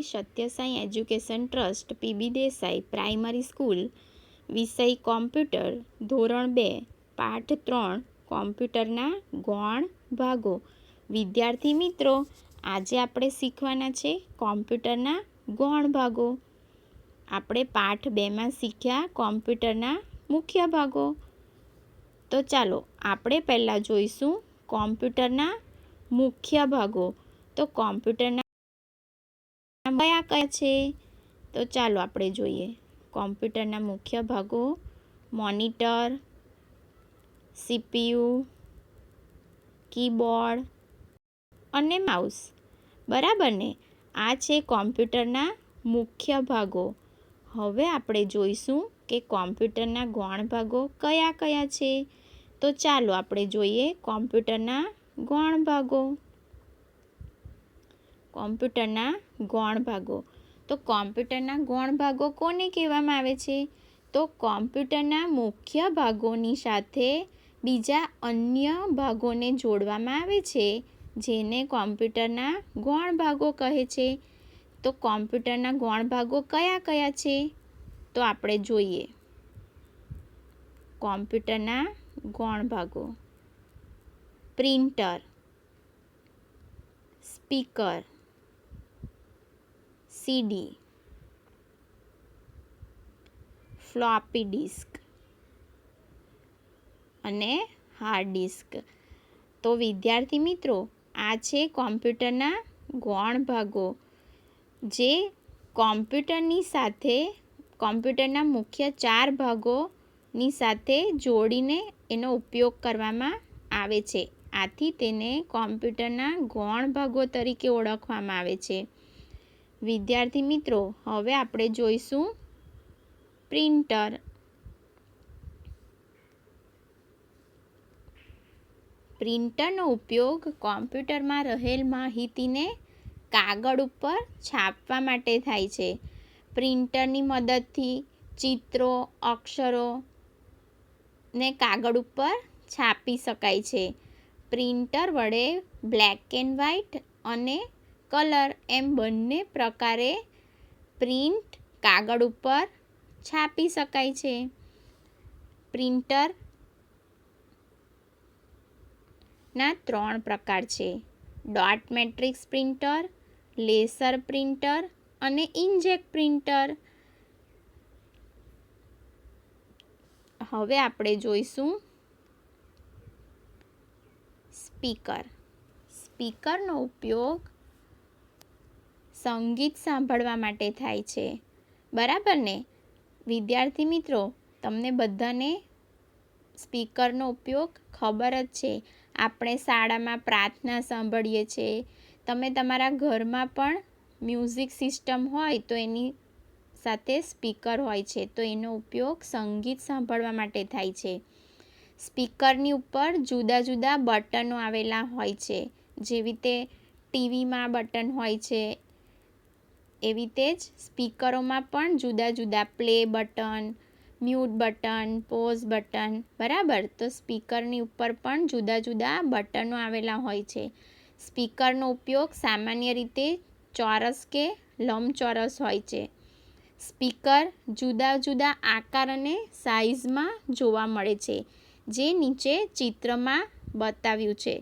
Satyasai education trust, PB Desai primary school, વિષય computer, ધોરણ બે, પાઠ ત્રણ, કોમ્પ્યુટરના ગૌણ ભાગો. વિદ્યાર્થી મિત્રો, આજે આપણે શીખવાના છે કોમ્પ્યુટરના ગૌણ ભાગો. આપણે પાઠ બેમાં શીખ્યા કોમ્પ્યુટરના મુખ્ય ભાગો. તો ચાલો, આપણે પહેલાં જોઈશું કોમ્પ્યુટરના મુખ્ય ભાગો. તો કોમ્પ્યુટરના કયા કયા છે? તો ચાલો આપણે જોઈએ. કોમ્પ્યુટરના મુખ્ય ભાગો, મોનિટર, સીપીયુ, કીબોર્ડ અને માઉસ. બરાબર ને? આ છે કોમ્પ્યુટરના મુખ્ય ભાગો. હવે આપણે જોઈશું કે કોમ્પ્યુટરના ગૌણ ભાગો કયા કયા છે. તો ચાલો આપણે જોઈએ કોમ્પ્યુટરના ગૌણ ભાગો. કોમ્પ્યુટરના ગૌણ ભાગો. તો કોમ્પ્યુટરના ગૌણ ભાગો કોને કહેવામાં આવે છે? તો કોમ્પ્યુટરના મુખ્ય ભાગોની સાથે બીજા અન્ય ભાગોને જોડવામાં આવે છે, જેને કોમ્પ્યુટરના ગૌણ ભાગો કહે છે. તો કોમ્પ્યુટરના ગૌણ ભાગો કયા કયા છે? તો આપણે જોઈએ. કોમ્પ્યુટરના ગૌણ ભાગો. Printer. Speaker. CD floppy disk અને હાર્ડ ડિસ્ક. તો વિદ્યાર્થી મિત્રો, આ છે કોમ્પ્યુટરના ગૌણ ભાગો. જે કોમ્પ્યુટરની સાથે, કોમ્પ્યુટરના મુખ્ય ચાર ભાગોની સાથે જોડીને એનો ઉપયોગ કરવામાં આવે છે. આથી તેને કોમ્પ્યુટરના ગૌણ ભાગો તરીકે ઓળખવામાં આવે છે. વિદ્યાર્થી મિત્રો, હવે આપણે જોઈશું પ્રિન્ટર. પ્રિન્ટરનો ઉપયોગ કોમ્પ્યુટરમાં રહેલ માહિતીને કાગળ ઉપર છાપવા માટે થાય છે. પ્રિન્ટરની મદદથી ચિત્રો, અક્ષરો ને કાગળ ઉપર છાપી શકાય છે. પ્રિન્ટર વડે બ્લેક એન્ડ વ્હાઇટ અને કલર એમ બંને પ્રકારે પ્રિન્ટ કાગળ ઉપર છાપી શકાય છે. પ્રિન્ટર ના ત્રણ પ્રકાર છે. Dot matrix printer, laser printer અને ઇન્જેક પ્રિન્ટર. હવે આપણે જોઈશું સ્પીકર. સ્પીકરનો ઉપયોગ સંગીત સાંભળવા માટે થાય છે. બરાબર ને? વિદ્યાર્થી મિત્રો, તમને બધાને સ્પીકરનો ઉપયોગ ખબર જ છે. આપણે શાળામાં પ્રાર્થના સાંભળીએ છીએ તમે તમારા ઘરમાં પણ મ્યુઝિક સિસ્ટમ હોય તો એની સાથે સ્પીકર હોય છે. તો એનો ઉપયોગ સંગીત સાંભળવા માટે થાય છે. સ્પીકરની ઉપર જુદા જુદા બટનો આવેલા હોય છે. જેવી રીતે ટીવીમાં બટન હોય છે એવી રીતે જ સ્પીકરોમાં પણ જુદા જુદા play button, mute button, pause button, બરાબર? તો સ્પીકરની ઉપર પણ જુદા જુદા બટનો આવેલા હોય છે. સ્પીકરનો ઉપયોગ સામાન્ય રીતે ચોરસ કે લંબચોરસ હોય છે. સ્પીકર જુદા જુદા આકાર અને સાઇઝમાં જોવા મળે છે, જે નીચે ચિત્રમાં બતાવ્યું છે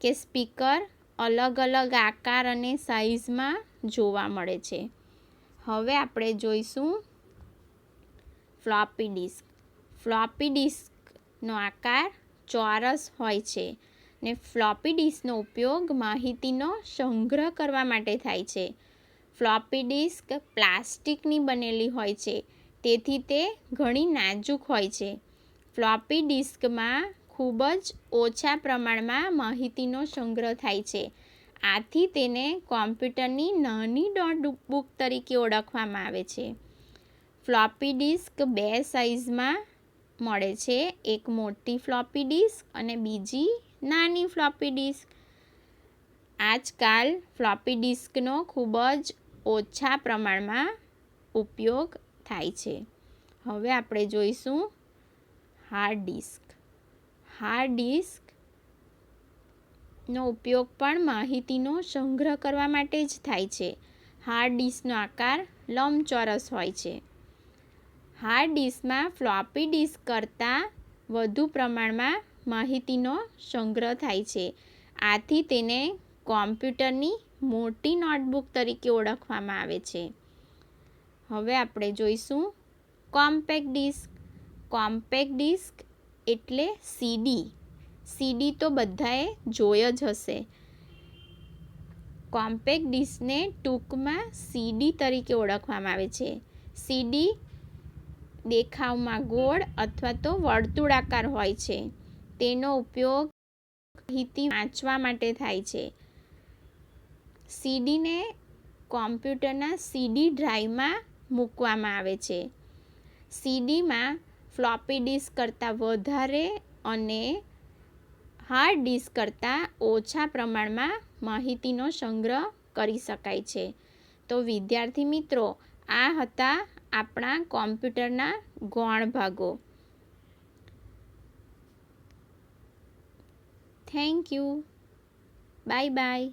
કે સ્પીકર અલગ અલગ આકાર અને સાઇઝમાં જોવા મળે છે. હવે આપણે જોઈશું ફ્લોપી ડિસ્ક. ફ્લોપી ડિસ્કનો આકાર ચોરસ હોય છે ને ફ્લોપી ડિસ્કનો ઉપયોગ માહિતીનો સંગ્રહ કરવા માટે થાય છે. ફ્લોપી ડિસ્ક પ્લાસ્ટિકની બનેલી હોય છે, તેથી તે ઘણી નાજુક હોય છે. ફ્લોપી ડિસ્કમાં ખૂબ જ ઓછા પ્રમાણમાં માહિતીનો સંગ્રહ થાય છે આથી તેને કોમ્પ્યુટરની નાની નોટબુક તરીકે ઓળખવામાં આવે છે. ફ્લોપી ડિસ્ક બે સાઇઝમાં મળે છે. એક મોટી ફ્લોપી ડિસ્ક અને બીજી નાની ફ્લોપી ડિસ્ક. આજકાલ ફ્લોપી ડિસ્કનો ખૂબ જ ઓછા પ્રમાણમાં ઉપયોગ થાય છે. હવે આપણે જોઈશું હાર્ડ ડિસ્ક. હાર્ડ ડિસ્ક નો ઉપયોગ પણ માહિતીનો સંગ્રહ કરવા માટે જ થાય છે. હાર્ડ ડિસ્કનો આકાર લંબચોરસ હોય છે. હાર્ડ ડિસ્કમાં ફ્લોપી ડિસ્ક કરતાં વધુ પ્રમાણમાં માહિતીનો સંગ્રહ થાય છે. આથી તેને કોમ્પ્યુટરની મોટી નોટબુક તરીકે ઓળખવામાં આવે છે. હવે આપણે જોઈશું કોમ્પેક્ટ ડિસ્ક. કોમ્પેક્ટ ડિસ્ક એટલે સીડી. સીડી તો બધાએ જોઈ જ હશે. કોમ્પેક્ટ ડિસ્કને ટૂંકમાં સીડી તરીકે ઓળખવામાં આવે છે. સીડી દેખાવમાં ગોળ અથવા તો વર્તુળાકાર હોય છે. તેનો ઉપયોગ માહિતી વાંચવા માટે થાય છે. સીડીને કોમ્પ્યુટરના સીડી ડ્રાઈવમાં મૂકવામાં આવે છે. સીડીમાં ફ્લોપી ડિસ્ક કરતાં વધારે અને હાર્ડ ડિસ્ક કરતાં ઓછા પ્રમાણમાં માહિતીનો સંગ્રહ કરી શકાય છે. તો વિદ્યાર્થી મિત્રો, આ હતા આપણા કોમ્પ્યુટરના ગૌણ ભાગો. Thank you. Bye bye.